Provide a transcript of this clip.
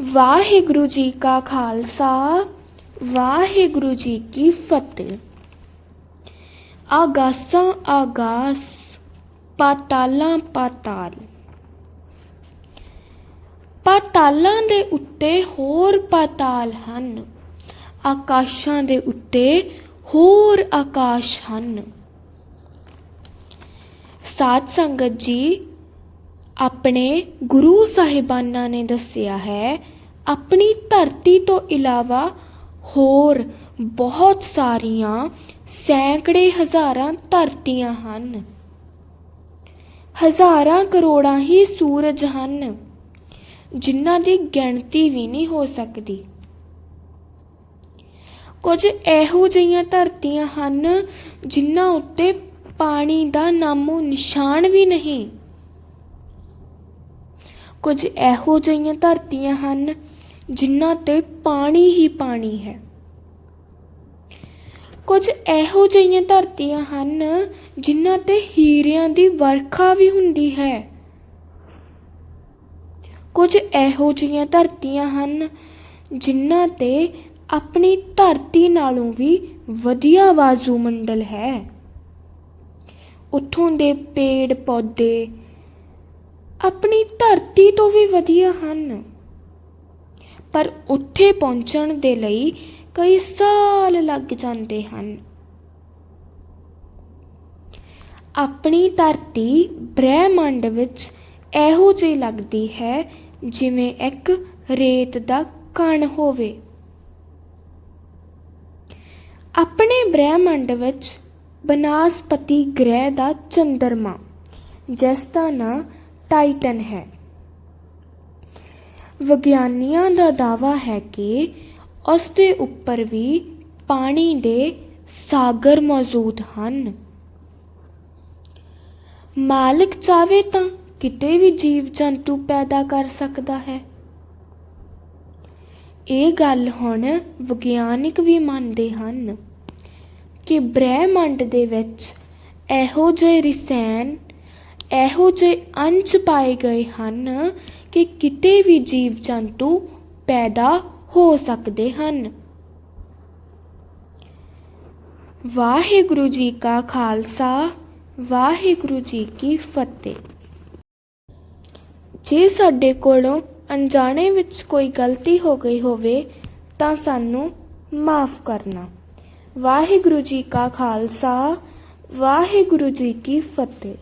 ਵਾਹਿਗੁਰੂ ਜੀ ਕਾ ਖਾਲਸਾ, ਵਾਹਿਗੁਰੂ ਜੀ ਕੀ ਫਤਿਹ। ਆਗਾਸਾਂ ਆਗਾਸ, ਪਾਤਾਲਾਂ ਪਾਤਾਲ। ਪਾਤਾਲਾਂ ਦੇ ਉੱਤੇ ਹੋਰ ਪਾਤਾਲ ਹਨ, ਆਕਾਸ਼ਾਂ ਦੇ ਉੱਤੇ ਹੋਰ ਆਕਾਸ਼ ਹਨ। ਸਾਧ ਸੰਗਤ ਜੀ ਆਪਣੇ ਗੁਰੂ ਸਾਹਿਬਾਨਾਂ ਨੇ ਦੱਸਿਆ ਹੈ, ਆਪਣੀ ਧਰਤੀ ਤੋਂ ਇਲਾਵਾ ਹੋਰ ਬਹੁਤ ਸਾਰੀਆਂ ਸੈਂਕੜੇ ਹਜ਼ਾਰਾਂ ਧਰਤੀਆਂ ਹਨ। ਹਜ਼ਾਰਾਂ ਕਰੋੜਾਂ ਹੀ ਸੂਰਜ ਹਨ, ਜਿਨ੍ਹਾਂ ਦੀ ਗਿਣਤੀ ਵੀ ਨਹੀਂ ਹੋ ਸਕਦੀ। ਕੁਝ ਇਹੋ ਜਿਹੀਆਂ ਧਰਤੀਆਂ ਹਨ, ਜਿਨ੍ਹਾਂ ਉੱਤੇ ਪਾਣੀ ਦਾ ਨਾਮੋ ਨਿਸ਼ਾਨ ਵੀ ਨਹੀਂ। ਕੁਝ ਇਹੋ ਜਿਹੀਆਂ ਧਰਤੀਆਂ ਹਨ, ਜਿਨ੍ਹਾਂ ਤੇ ਪਾਣੀ ਹੀ ਪਾਣੀ ਹੈ। ਕੁਝ ਇਹੋ ਜਿਹੀਆਂ ਧਰਤੀਆਂ ਹਨ, ਜਿਨ੍ਹਾਂ ਤੇ ਹੀਰਿਆਂ ਦੀ ਵਰਖਾ ਵੀ ਹੁੰਦੀ ਹੈ। ਕੁਝ ਇਹੋ ਜਿਹੀਆਂ ਧਰਤੀਆਂ ਹਨ, ਜਿਨ੍ਹਾਂ ਤੇ ਆਪਣੀ ਧਰਤੀ ਨਾਲੋਂ ਵੀ ਵਧੀਆ ਵਾਜੂ ਮੰਡਲ ਹੈ। ਉੱਥੋਂ ਦੇ ਪੇੜ ਪੌਦੇ ਆਪਣੀ ਧਰਤੀ ਤੋਂ ਵੀ ਵਧੀਆ ਹਨ। ਪਰ ਉੱਥੇ ਪਹੁੰਚਣ ਦੇ ਲਈ ਕਈ ਸਾਲ ਲੱਗ ਜਾਂਦੇ ਹਨ। ਆਪਣੀ ਧਰਤੀ ਬ੍ਰਹਿਮੰਡ ਵਿੱਚ ਇਹੋ ਜਿਹੀ ਲੱਗਦੀ ਹੈ ਜਿਵੇਂ ਇੱਕ ਰੇਤ ਦਾ ਕਣ ਹੋਵੇ। ਆਪਣੇ ਬ੍ਰਹਿਮੰਡ ਵਿੱਚ ਬਨਾਸਪਤੀ ਗ੍ਰਹਿ ਦਾ ਚੰਦਰਮਾ, ਜਿਸ ਦਾ ਨਾਂ ਟਾਈਟਨ ਹੈ। ਵਿਗਿਆਨੀਆਂ ਦਾ ਦਾਵਾ ਹੈ ਕਿ ਉਸ ਦੇ ਉੱਪਰ ਵੀ ਪਾਣੀ ਦੇ ਸਾਗਰ ਮੌਜੂਦ ਹਨ। ਮਾਲਕ ਚਾਵੇ ਤਾਂ ਕਿਤੇ ਵੀ ਜੀਵ ਜੰਤੂ ਪੈਦਾ ਕਰ ਸਕਦਾ ਹੈ। ਇਹ ਗੱਲ ਹੁਣ ਵਿਗਿਆਨਿਕ ਵੀ ਮੰਨਦੇ ਹਨ ਕਿ ਬ੍ਰਹਿਮੰਡ ਦੇ ਵਿੱਚ ਇਹੋ ਜਿਹੇ ਰਸਾਇਣ ਇਹੋ ਜਿਹੇ ਅੰਸ਼ ਪਾਏ ਗਏ ਹਨ ਕਿ ਕਿਤੇ ਵੀ ਜੀਵ ਜੰਤੂ ਪੈਦਾ ਹੋ ਸਕਦੇ ਹਨ। ਵਾਹਿਗੁਰੂ ਜੀ ਕਾ ਖਾਲਸਾ, ਵਾਹਿਗੁਰੂ ਜੀ ਕੀ ਫਤਿਹ। ਜੇ ਸਾਡੇ ਕੋਲੋਂ ਅਣਜਾਣੇ ਵਿੱਚ ਕੋਈ ਗਲਤੀ ਹੋ ਗਈ ਹੋਵੇ, ਤਾਂ ਸਾਨੂੰ ਮਾਫ ਕਰਨਾ। ਵਾਹਿਗੁਰੂ ਜੀ ਕਾ ਖਾਲਸਾ, ਵਾਹਿਗੁਰੂ ਜੀ ਕੀ ਫਤਿਹ।